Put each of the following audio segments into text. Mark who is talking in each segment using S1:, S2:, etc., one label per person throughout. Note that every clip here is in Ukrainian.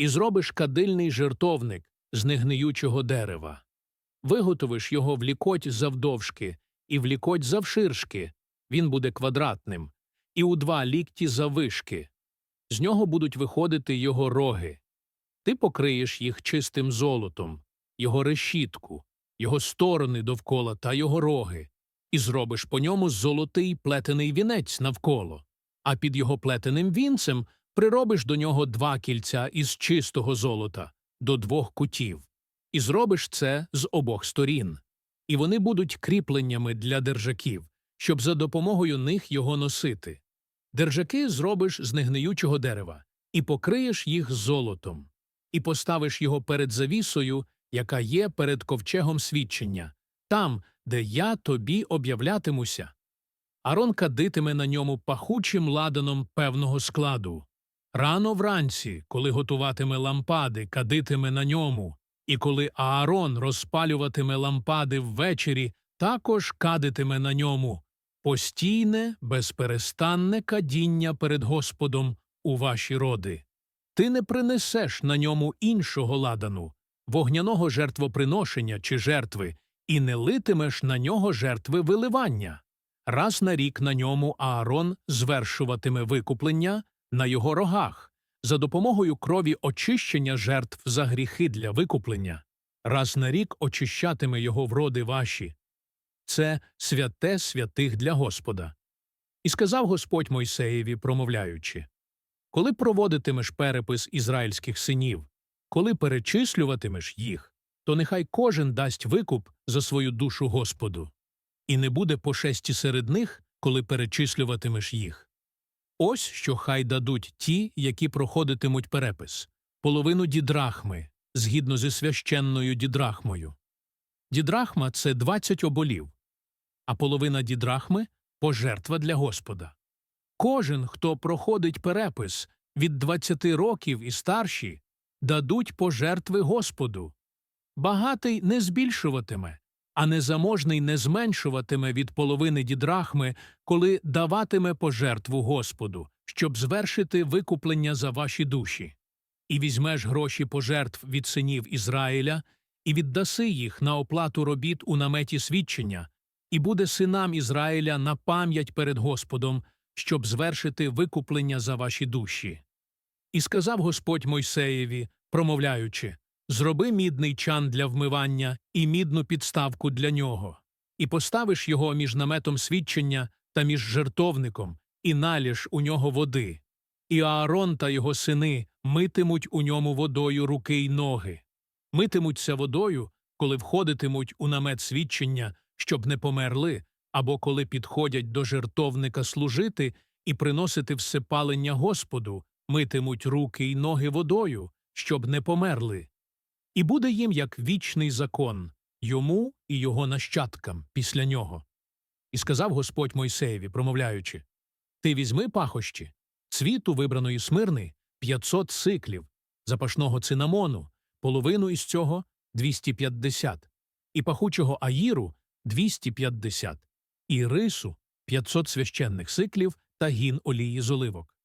S1: і зробиш кадильний жертовник з негниючого дерева. Виготовиш його в лікоть завдовжки і в лікоть завширшки, він буде квадратним, і у два лікті завишки. З нього будуть виходити його роги. Ти покриєш їх чистим золотом, його решітку, його сторони довкола та його роги, і зробиш по ньому золотий плетений вінець навколо, а під його плетеним вінцем приробиш до нього два кільця із чистого золота до двох кутів, і зробиш це з обох сторін. І вони будуть кріпленнями для держаків, щоб за допомогою них його носити. Держаки зробиш з негниючого дерева, і покриєш їх золотом, і поставиш його перед завісою, яка є перед ковчегом свідчення, там, де я тобі об'являтимуся. Арон кадитиме на ньому пахучим ладаном певного складу. Рано вранці, коли готуватиме лампади, кадитиме на ньому, і коли Аарон розпалюватиме лампади ввечері, також кадитиме на ньому постійне, безперестанне кадіння перед Господом у ваші роди. Ти не принесеш на ньому іншого ладану, вогняного жертвоприношення чи жертви, і не литимеш на нього жертви виливання. Раз на рік на ньому Аарон звершуватиме викуплення на його рогах за допомогою крові очищення жертв за гріхи для викуплення. Раз на рік очищатиме його вроди ваші. Це святе святих для Господа. І сказав Господь Мойсеєві, промовляючи Коли проводитимеш перепис ізраїльських синів, коли перечислюватимеш їх, то нехай кожен дасть викуп за свою душу Господу, і не буде пошесті серед них, коли перечислюватимеш їх. Ось що хай дадуть ті, які проходитимуть перепис половину дідрахми, згідно зі священною дідрахмою. Дідрахма це 20 оболів, а половина дідрахми пожертва для Господа. Кожен, хто проходить перепис від 20 років і старші, дадуть пожертви Господу. Багатий не збільшуватиме, а незаможний не зменшуватиме від половини дідрахми, коли даватиме пожертву Господу, щоб звершити викуплення за ваші душі. І візьмеш гроші пожертв від синів Ізраїля, і віддаси їх на оплату робіт у наметі свідчення, і буде синам Ізраїля на пам'ять перед Господом, щоб звершити викуплення за ваші душі. І сказав Господь Мойсеєві, промовляючи Зроби мідний чан для вмивання і мідну підставку для нього, і поставиш його між наметом свідчення та між жертовником, і наліж у нього води. І Аарон та його сини митимуть у ньому водою руки й ноги, митимуться водою, коли входитимуть у намет свідчення, щоб не померли, або коли підходять до жертовника служити і приносити всепалення Господу, митимуть руки й ноги водою, щоб не померли. І буде їм як вічний закон йому і його нащадкам після нього. І сказав Господь Мойсеєві, промовляючи Ти візьми пахощі, цвіту вибраної смирни, 500 сиклів, запашного цинамону, половину із цього 250, і пахучого аїру 250, і рису 500 священних сиклів та гін олії з оливок.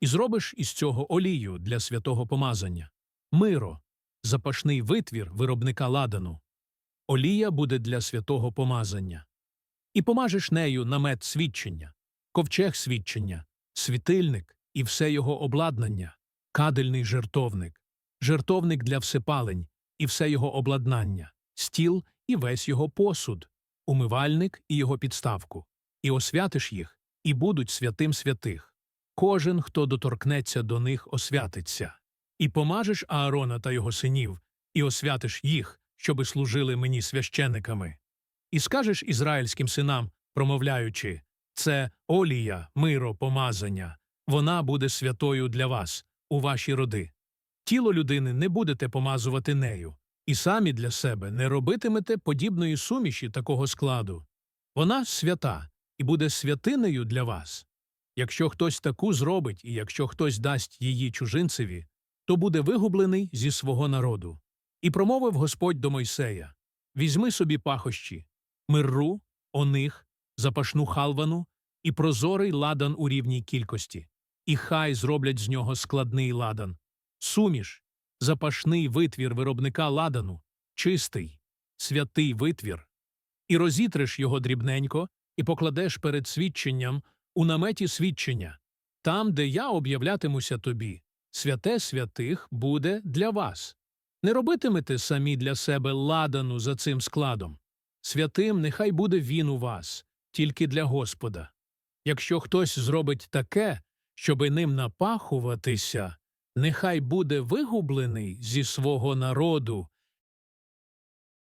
S1: І зробиш із цього олію для святого помазання, миро, запашний витвір виробника ладану. Олія буде для святого помазання. І помажеш нею намет свідчення, ковчег свідчення, світильник і все його обладнання, кадельний жертовник, жертовник для всепалень і все його обладнання, стіл і весь його посуд, умивальник і його підставку, і освятиш їх, і будуть святим святих. Кожен, хто доторкнеться до них, освятиться. І помажеш Аарона та його синів, і освятиш їх, щоби служили мені священиками. І скажеш ізраїльським синам, промовляючи це олія, миро, помазання, вона буде святою для вас, у ваші роди. Тіло людини не будете помазувати нею, і самі для себе не робитимете подібної суміші такого складу. Вона свята і буде святинею для вас. Якщо хтось таку зробить, і якщо хтось дасть її чужинцеві, то буде вигублений зі свого народу. І промовив Господь до Мойсея Візьми собі пахощі, мирру, оних, запашну халвану і прозорий ладан у рівній кількості, і хай зроблять з нього складний ладан, суміш, запашний витвір виробника ладану, чистий, святий витвір, і розітриш його дрібненько і покладеш перед свідченням у наметі свідчення, там, де я об'являтимуся тобі. Святе святих буде для вас. Не робитимете самі для себе ладану за цим складом. Святим нехай буде він у вас, тільки для Господа. Якщо хтось зробить таке, щоби ним напахуватися, нехай буде вигублений зі свого народу